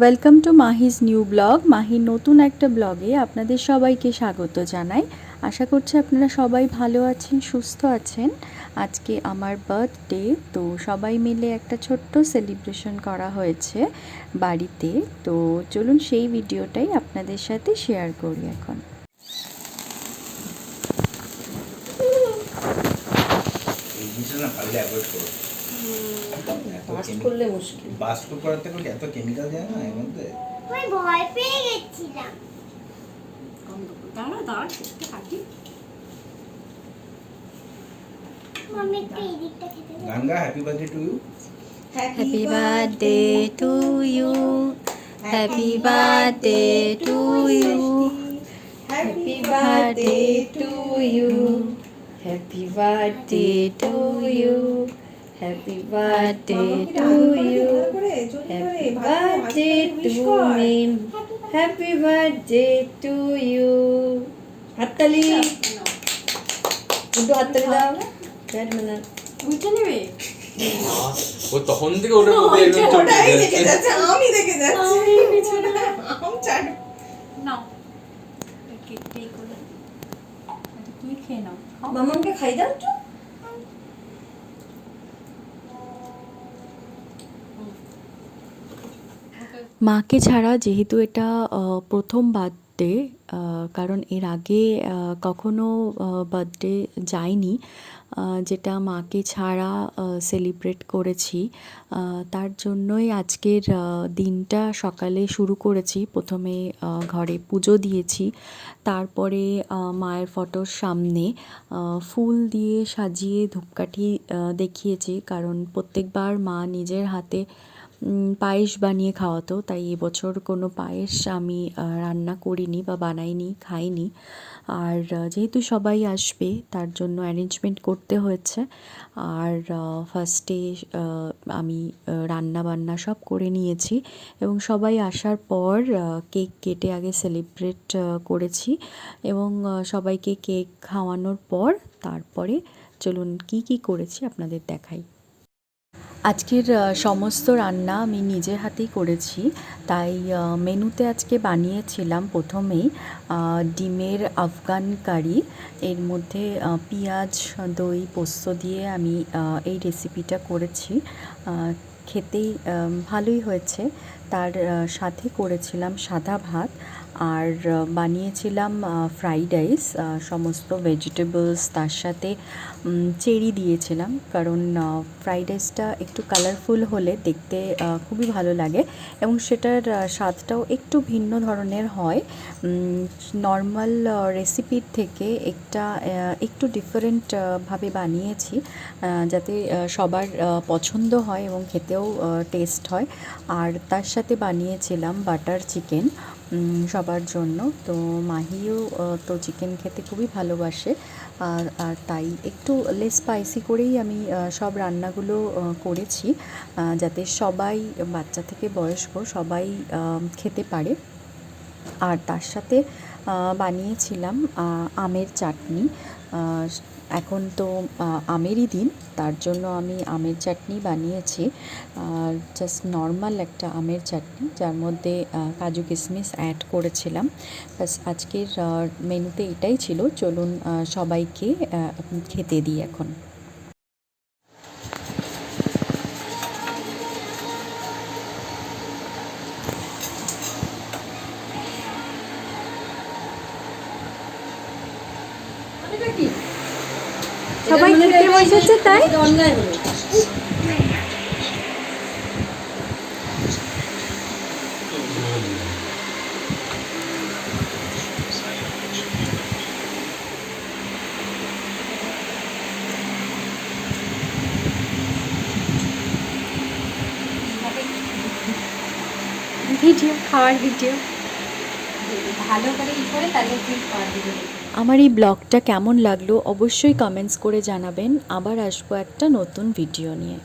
Welcome to Mahi's new vlog মাহির নতুন একটা ব্লগে আপনাদের সবাইকে স্বাগত জানাই। আশা করছি আপনারা সবাই ভালো আছেন, সুস্থ আছেন। আজকে আমার বার্থডে তো সবাই মিলে একটা ছোট্ট সেলিব্রেশন করা হয়েছে বাড়িতে। তো চলুন সেই ভিডিওটাই আপনাদের সাথে শেয়ার করি এখন। না করলে মুশকিল। বাস্ট করাতে গেলে এত কেমিক্যাল যায় না এর মধ্যে? আমি ভয় পেয়ে গেছিলাম। দাঁড়া দাঁড়া খেতে কাটি আমি একটু এই দিকটা খেতে দেবো। Happy birthday to you happy birthday to you happy birthday to you happy birthday to you happy birthday to you happy birthday to you happy birthday to Mim happy birthday to you হাততালি একটু হাততালি দাও bad manner উঠে নেবে ও তখন থেকে ওটার মধ্যে একদম দেখে যাচ্ছে আমি দেখে যাচ্ছি পিছনে আম চাট নাও কেটেই করে তুমি খেয়ে নাও মামাকে খাই দাও তো মাকে ছাড়া যেহেতু এটা প্রথম বার্থডে কারণ এর আগে কখনো বার্থডে যায়নি যেটা মাকে ছাড়া সেলিব্রেট করেছি। তার জন্যই আজকের দিনটা সকালে শুরু করেছি। প্রথমে ঘরে পুজো দিয়েছি। তারপরে মায়ের ফটোর সামনে ফুল দিয়ে সাজিয়ে ধূপকাঠি দেখিয়েছি। কারণ প্রত্যেকবার মা নিজের হাতে পায়েস বানিয়ে খাওয়াতো, তাই এবছর কোনো পায়েস আমি রান্না করিনি বা বানাইনি, খাইনি। আর যেহেতু সবাই আসবে, তার জন্য অ্যারেঞ্জমেন্ট করতে হয়েছে। আর ফার্স্টে আমি রান্না বান্না সব করে নিয়েছি এবং সবাই আসার পর কেক কেটে আগে সেলিব্রেট করেছি এবং সবাইকে কেক খাওয়ানোর পর, তারপরে চলুন কি কি করেছি আপনাদের দেখাই। আজকের সমস্ত রান্না আমি নিজের হাতেই করেছি। তাই মেনুতে আজকে বানিয়েছিলাম প্রথমেই ডিমের আফগান কারি। এর মধ্যে পিঁয়াজ, দই, পোস্ত দিয়ে আমি এই রেসিপিটা করেছি। খেতেই ভালোই হয়েছে। তার সাথে করেছিলাম সাদা ভাত আর বানিয়েছিলাম ফ্রাইড রাইস সমস্ত ভেজিটেবলস তার সাথে চেরি দিয়েছিলাম কারণ ফ্রাইড রাইসটা একটু কালারফুল হলে দেখতে খুবই ভালো লাগে এবং সেটার স্বাদটাও একটু ভিন্ন ধরনের হয়। নর্মাল রেসিপির থেকে একটা একটু ডিফারেন্ট ভাবে বানিয়েছি যাতে সবার পছন্দ হয় এবং খেতেও টেস্ট হয়। আর তার সাথে বানিয়েছিলাম বাটার চিকেন সবার জন্য। তো মাহিও তো চিকেন খেতে খুবই ভালোবাসে। আর আর তাই একটু লেস স্পাইসি করেই আমি সব রান্নাগুলো করেছি যাতে সবাই, বাচ্চা থেকে বয়স্ক সবাই খেতে পারে। আর তার সাথে বানিয়েছিলাম আমের চাটনি এখন তো আমেরই দিন। তার জন্য আমি আমের চাটনি বানিয়েছি। জাস্ট নর্মাল একটা আমের চাটনি, যার মধ্যে কাজু কিশমিশ অ্যাড করেছিলাম। ব্যাস, আজকের মেনুতে এটাই ছিল। চলুন সবাইকে খেতে দিই এখন। সবাই খেতে বসেছে তাই? ভিডিও খাওয়ার ভিডিও। ভালো করে ই করে তাহলে ঠিক খাওয়া দিবে আমার এই ব্লগটা কেমন লাগল অবশ্যই কমেন্টস করে জানাবেন। আবার আসব একটা নতুন ভিডিও নিয়ে।